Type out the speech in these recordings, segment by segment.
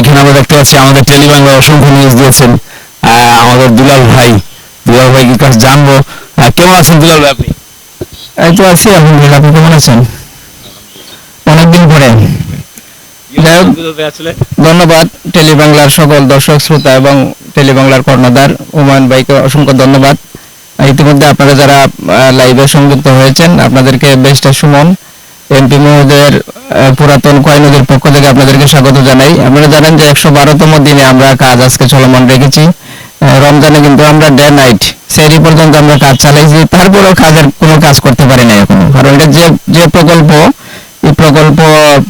এখানে আমরা দেখতে পাচ্ছি আমাদের টেলিবাংলা অসংখ্য নিউজ দিয়েছেন আমাদের দুলাল ভাই। দুলাল ভাই কি কাছে জানব কেমন আছেন দুলাল ভাই আপনি? এই তো আছি আলহামদুলিল্লাহ আপনি কেমন আছেন? অনেকদিন পরে। আসলে ধন্যবাদ টেলিবাংলার সকল দর্শক শ্রোতা এবং টেলিবাংলার কর্ণধার হুমায়ুন ভাইকে অসংখ্য ধন্যবাদ। ইতিমধ্যে আপনারা যারা লাইভে সংযুক্ত হয়েছেন আপনাদেরকে বেস্টার সুমন এমপি মহোদয়ের পুরাতন কয় নদীর পক্ষ থেকে আপনাদেরকে স্বাগত জানাই। আপনারা জানেন যে একশো বারোতম দিনে আমরা কাজ আজকে চলমান রেখেছি। রমজানে কিন্তু আমরা ডে নাইট, সেই পর্যন্ত আমরা কাজ চালাইছি। তারপরেও কাজের কোনো কাজ করতে পারি না এখনও। কারণ এটা যে যে প্রকল্প, এই প্রকল্প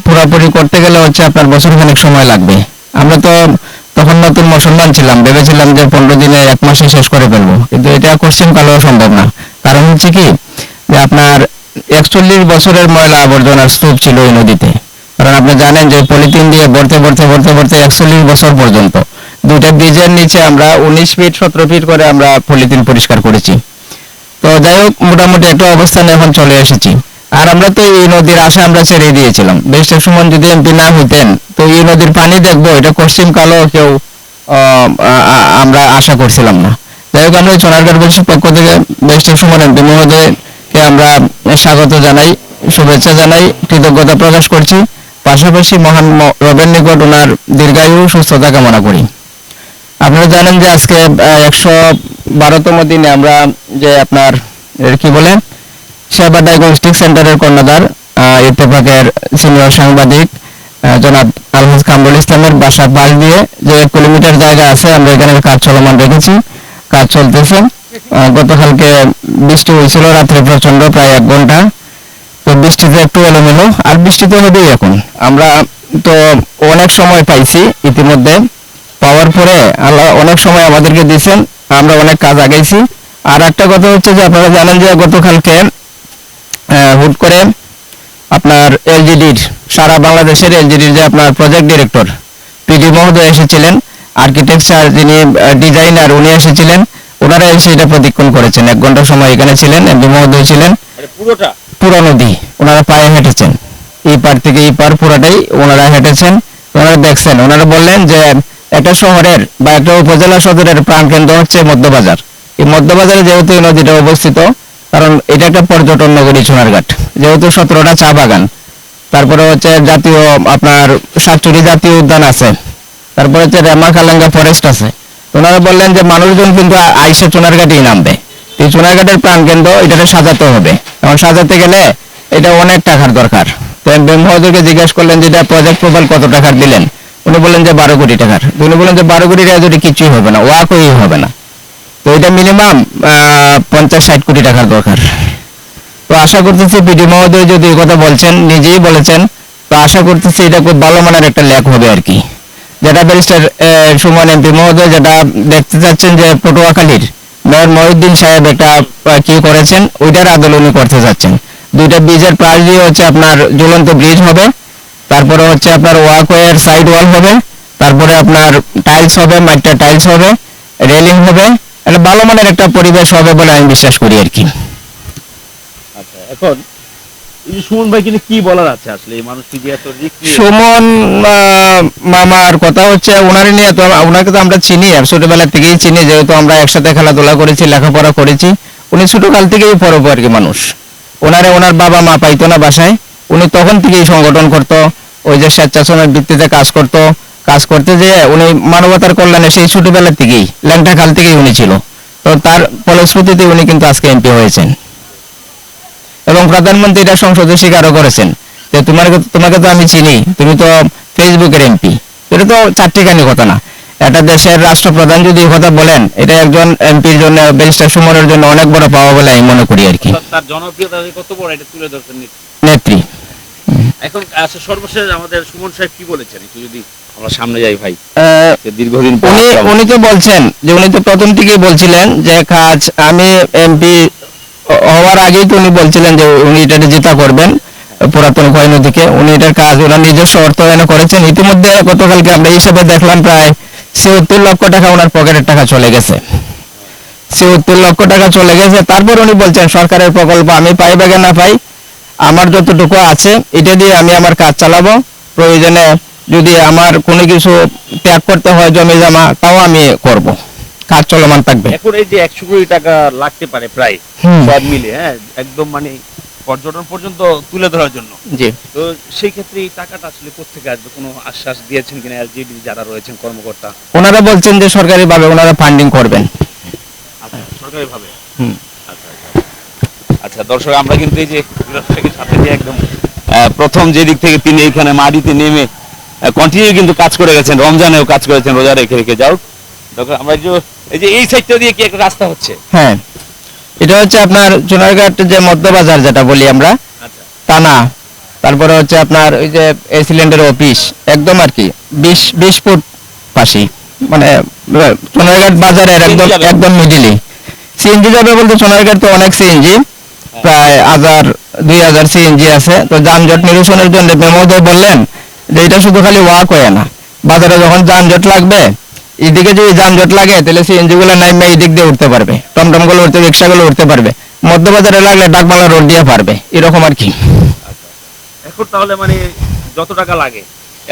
পুরোপুরি করতে গেলে হচ্ছে আপনার বছর খানেক সময় লাগবে। আমরা তো তখন নতুন মুসলমান ছিলাম, ভেবেছিলাম যে পনেরো দিনে এক মাসে শেষ করে ফেলব। কিন্তু এটা কোশ্চেন কালেও সম্ভব না। কারণ হচ্ছে কি, যে আপনার একচল্লিশ বছরের ময়লা আবর্জনার স্তূপ ছিল এই নদীতে। কারণ আপনি জানেন যে পলিথিন দিয়ে ভরতে ভরতে ভরতে ভরতে একচল্লিশ বছর পর্যন্ত। দুইটা ব্রিজের নিচে আমরা উনিশ ফিট, সতেরো ফিট করে আমরা পলিথিন পরিষ্কার করেছি। তো যাই হোক, মোটামুটি একটা অবস্থানে এখন চলে এসেছি। আর আমরা তো এই নদীর আশা আমরা ছেড়ে দিয়েছিলাম। বেশটা সুমন যদি এমপি না হইতেন, তো এই নদীর পানি দেখব, এটা পশ্চিম কালো কেউ আমরা আশা করছিলাম না। যাই হোক, আমরা বলছি পক্ষ থেকে বেশটা সুমন এমপি মহোদয়কে আমরা স্বাগত জানাই, শুভেচ্ছা জানাই, কৃতজ্ঞতা প্রকাশ করছি। পাশাপাশি মহান রবের নিকট ওনার দীর্ঘায়ু সুস্থতা কামনা করি। আপনারা জানেন যে আজকে একশো বারোতম দিনে আমরা যে আপনার কি বলে, সেবা ডায়াগনস্টিক সেন্টারের কর্ণধার ইত্তেফাকের সিনিয়র সাংবাদিক জনাব আলহাজ কামরুল ইসলামের বাসা পাশ দিয়ে যে এক কিলোমিটার জায়গা আছে, আমরা এখানে কাজ চলমান রেখেছি, কাজ চলতেছে। গতকালকে বৃষ্টি হয়েছিল, রাত্রে প্রচণ্ড প্রায় এক ঘণ্টা। তো বৃষ্টিতে একটু এলোমেলো, আর বৃষ্টি তো হবেই এখন। আমরা তো অনেক সময় পাইছি ইতিমধ্যে। পাওয়ার পরে আল্লাহ অনেক সময় আমাদেরকে দিয়েছেন, আমরা অনেক কাজ আগাইছি। আর একটা কথা হচ্ছে যে, আপনারা জানেন যে গতকালকে হুট করে আপনার এলজিডির, সারা বাংলাদেশের এলজিডির যে আপনার প্রজেক্ট ডিরেক্টর পিডি মহোদয় এসেছিলেন। আর্কিটেকচার যিনি ডিজাইনার উনি এসেছিলেন। ওনারা এসে এটা প্রদীক্ষণ করেছেন। এক ঘণ্টা সময় এখানে ছিলেন এমপি মহোদয় ছিলেন। পুরোটা? পুরো নদী ওনারা পায়ে হেঁটেছেন। এই পার থেকে এই পার পুরাটাই ওনারা হেঁটেছেন। ওনারা দেখছেন ওনারা বললেন যে একটা শহরের বা একটা উপজেলা সদরের প্রাণকেন্দ্র হচ্ছে মধ্যবাজার। এই মধ্যবাজারে যেহেতু এই নদীটা অবস্থিত কারণ এটা একটা পর্যটন নগরী সোনারঘাট। যেহেতু সতেরোটা চা বাগান তারপরে হচ্ছে জাতীয় আপনার সাতচুরি জাতীয় উদ্যান আছে। তারপরে হচ্ছে রেমা কালাঙ্গা ফরেস্ট আছে। ওনারা বললেন যে মানুষজন কিন্তু আইসে চুনারঘাটেই নামবে। এই চুনারঘাটের প্রাণকেন্দ্র এটাকে সাজাতে হবে। এবং সাজাতে গেলে এটা অনেক টাকার দরকার। তো মহোদয়কে জিজ্ঞেস করলেন যে, এটা প্রজেক্ট প্রোফাইল কত টাকার দিলেন? উনি বললেন যে, বারো কোটি টাকার। উনি বললেন যে, বারো কোটি টাকা যদি কিছুই হবে না, ওয়াকই হবে না। তো এটা মিনিমাম পঞ্চাশ ষাট কোটি টাকার দরকার। তো আশা করতেছি পিডি মহোদয় যদি কথা বলছেন, নিজেই বলেছেন, তো আশা করতেছি এটা খুব ভালো মানের একটা লেখ হবে আর কি। যেটা ব্যারিস্টার সুমন এমপি মহোদয় যেটা দেখতে চাচ্ছেন যে পটুয়াখালীর মেয়র মহিউদ্দিন সাহেব একটা কি করেছেন? ওইটার আদল উনি করতে যাচ্ছেন। দুইটা ব্রিজের প্রাস দিয়ে হচ্ছে আপনার ঝুলন্ত ব্রিজ হবে, তারপরে হচ্ছে আপনার ওয়াকওয়ের সাইড ওয়াল হবে, তারপরে আপনার টাইলস হবে মাইটটা টাইলস হবে রেলিং হবে, একটা ভালো মানের একটা পরিবেশ হবে বলে আমি বিশ্বাস করি আর কি। আচ্ছা এখন কি যে খেলাধুলা করেছি, লেখাপড়া করেছি। উনি ছোটকাল থেকেই পরোপকারী মানুষ। ওনারে ওনার বাবা মা পাইতো না বাসায়। উনি তখন থেকেই সংগঠন করত, ওই যে স্বেচ্ছাসনের ভিত্তিতে কাজ করত। কাজ করতে যেয়ে উনি মানবতার কল্যাণে সেই ছোটবেলা থেকেই, ল্যাংটা কাল থেকেই উনি ছিল। তো তার ফলশ্রুতিতে উনি কিন্তু আজকে এমপি হয়েছেন। এবং প্রধানমন্ত্রী এটা সংসদে স্বীকারও করেছেন যে তোমার তোমাকে তো আমি চিনি তুমি তো ফেসবুকের এমপি। এটা তো চারটিখানি কথা না। একটা দেশের রাষ্ট্রপ্রধান যদি কথা বলেন এটা একজন এমপির জন্য ব্যারিস্টার সুমনের জন্য অনেক বড় পাওয়া বলে আমি মনে করি আর কি। তার- জনপ্রিয়তা কত বড় এটা তুলে ধরছেন নেত্রী। এখন আচ্ছা সর্বশেষ আমাদের সুমন সাহেব কি বলেছেন? একটু যদি আমরা সামনে যাই ভাই দীর্ঘদিন উনি উনি তো বলছেন যে উনি তো প্রথম থেকেই বলছিলেন যে কাজ আমি এমপি হওয়ার আগেই তো উনি বলছিলেন যে উনি এটা জেতা করবেন, পুরাতন কয় নদীকে। উনি এটার কাজ, ওনার নিজস্ব অর্থায়নে করেছেন। ইতিমধ্যে গতকালকে আমরা হিসাবে দেখলাম প্রায় ছিয়াত্তর লক্ষ টাকা ওনার পকেটের টাকা চলে গেছে। ছিয়াত্তর লক্ষ টাকা চলে গেছে। তারপর উনি বলছেন, সরকারের প্রকল্প আমি পাই বা না পাই, আমার যতটুকু আছে, এটা দিয়ে আমি আমার কাজ চালাবো। প্রয়োজনে যদি আমার কোনো কিছু ত্যাগ করতে হয় জমি জমা, তাও আমি করব। কাজ চলমান থাকবে? এখন এই যে একশো কোটি টাকা লাগতে পারে প্রায় সব মিলে হ্যাঁ একদম মানে পর্যটন পর্যন্ত তুলে ধরার জন্য। জি। তো সেই ক্ষেত্রে এই টাকাটা আসলে কোথেকে আসবে? কোনো আশ্বাস দিয়েছেন কিনা এলজিডি যারা রয়েছেন কর্মকর্তা? ওনারা বলছেন যে সরকারিভাবে ওনারা ফান্ডিং করবেন। আচ্ছা সরকারি ভাবে হুম। আচ্ছা আচ্ছা। আচ্ছা দর্শক আমরা কিন্তু এই যে সাথে নিয়ে একদম প্রথম যে দিক থেকে তিনি এখানে মাটিতে নেমে কন্টিনিউ কিন্তু কাজ করে গেছেন রমজানেও কাজ করেছেন রোজা রেখে রেখে। যাও আমরা যে- এই যে এই সাইডটা দিয়ে কি একটা রাস্তা হচ্ছে? হ্যাঁ। এটা হচ্ছে আপনার চুনারঘাট যে মধ্যবাজার যেটা বলি আমরা আচ্ছা। টানা। তারপরে হচ্ছে আপনার ওই যে সিলিন্ডার অফিস একদম আর কি বিশ বিশ ফুট পাশে। মানে সোনারঘাট বাজারের একদম একদম মিডিলে সিএনজি যাবে বলতে সোনারঘাট তো অনেক সিএনজি প্রায় হাজার দুই হাজার সিএনজি আছে। তো যানজট নিরসনের জন্য মেমোদয় বললেন যে এটা শুধু খালি ওয়াক হয় না। বাজারে যখন যানজট লাগবে এদিকে যদি যানজট লাগে তাহলে সিএনজি গুলো নামে এই দিক দিয়ে উঠতে পারবে। টমটমগুলো উঠতে রিক্সা গুলো উঠতে পারবে। মধ্যবাজারে লাগলে ডাকবাংলা রোড দিয়ে পারবে। এরকম আর কি। এখন তাহলে মানে যত টাকা লাগে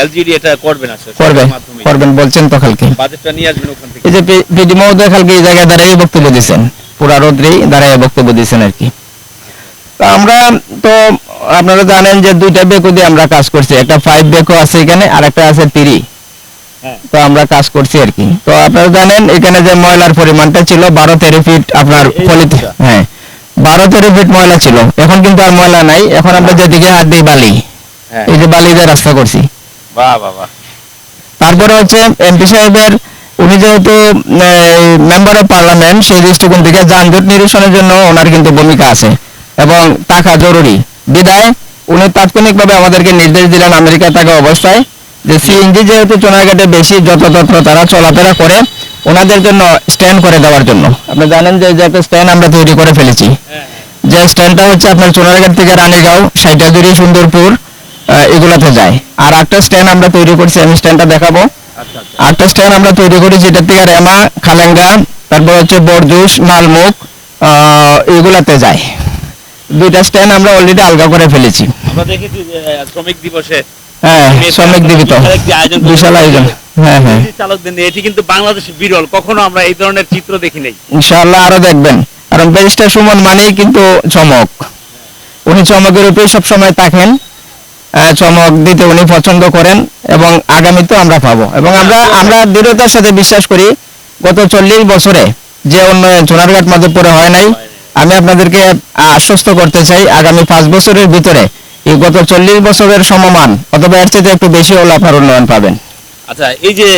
এলজিডি এটা করবেন বলছেন তো কালকে। বাজেটটা নিয়ে আসবেন ওখান থেকে। এই যে পিডি মহোদয় কালকে এই জায়গায় দাঁড়িয়ে বক্তব্য দিয়েছেন। পুরা রোদ্রেই দাঁড়িয়ে বক্তব্য দিয়েছেন আর কি। তো আমরা তো আপনারা জানেন যে দুইটা দিয়ে আমরা কাজ করছি। একটা ফাইভ বেকো আছে এখানে আর একটা আছে থ্রি হ্যাঁ। তো আমরা কাজ করছি আর কি। তো আপনারা জানেন এখানে যে ময়লার পরিমাণটা ছিল বারো তেরো ফিট আপনার ফলিত হ্যাঁ। বারো তেরো ফিট ময়লা ছিল। এখন কিন্তু আর ময়লা নাই। এখন আমরা যেদিকে হাত দিই বালি। হ্যাঁ। এই যে বালি দিয়ে রাস্তা করছি। তারপরে হচ্ছে এমপি সাহেবের উনি যেহেতু মেম্বার অফ পার্লামেন্ট সেই দৃষ্টিকোণ থেকে যানজট নিরসনের জন্য ওনার কিন্তু ভূমিকা আছে। এবং টাকা জরুরি। বিদায় উনি তাৎক্ষণিকভাবে আমাদেরকে নির্দেশ দিলেন আমেরিকা থাকা অবস্থায় যে সিএনজি যেহেতু চোনাঘাটে বেশি যত্রতত্র তারা চলাফেরা করে ওনাদের জন্য স্ট্যান্ড করে দেওয়ার জন্য। আপনি জানেন যে একটা স্ট্যান্ড আমরা তৈরি করে ফেলেছি। হ্যাঁ। যে স্ট্যান্ডটা হচ্ছে আপনার চোনারঘাট থেকে রানীগাঁও সাইটাজুরি সুন্দরপুর এগুলাতে যায়। আর একটা স্ট্যান্ড আমরা তৈরি করছি আমি স্ট্যান্ডটা দেখাবো। আচ্ছা আচ্ছা। আটটা স্ট্যান্ড আমরা তৈরি করি যেটা থেকে রেমা খালেঙ্গা তারপর হচ্ছে বরজুস নালমুখ আহ, এগুলাতে যায়। দুইটা স্ট্যান্ড আমরা অলরেডি আলগা করে ফেলেছি। আমরা দেখেছি শ্রমিক দিবসে বিশাল আয়োজন হ্যাঁ হ্যাঁ। চালকদের এটি কিন্তু বাংলাদেশে বিরল। কখনো আমরা এই ধরনের চিত্র দেখি নাই। ইনশাআল্লাহ আরও দেখবেন। কারণ ব্যারিস্টার সুমন মানেই কিন্তু চমক। উনি চমকের উপরে সবসময় থাকেন। চমক দিতে উনি পছন্দ করেন এবং আগামীতেও আমরা পাবো। এবং আমরা আমরা দৃঢ়তার সাথে বিশ্বাস করি গত চল্লিশ বছরে যে উন্নয়ন সোনারঘাট মাধবপুরে হয় নাই আমি আপনাদেরকে আশ্বস্ত করতে চাই আগামী পাঁচ বছরের ভিতরে এই গত চল্লিশ বছরের সমমান, অথবা এর চেয়ে একটু বেশি হলে আপনার উন্নয়ন পাবেন। আচ্ছা এই যে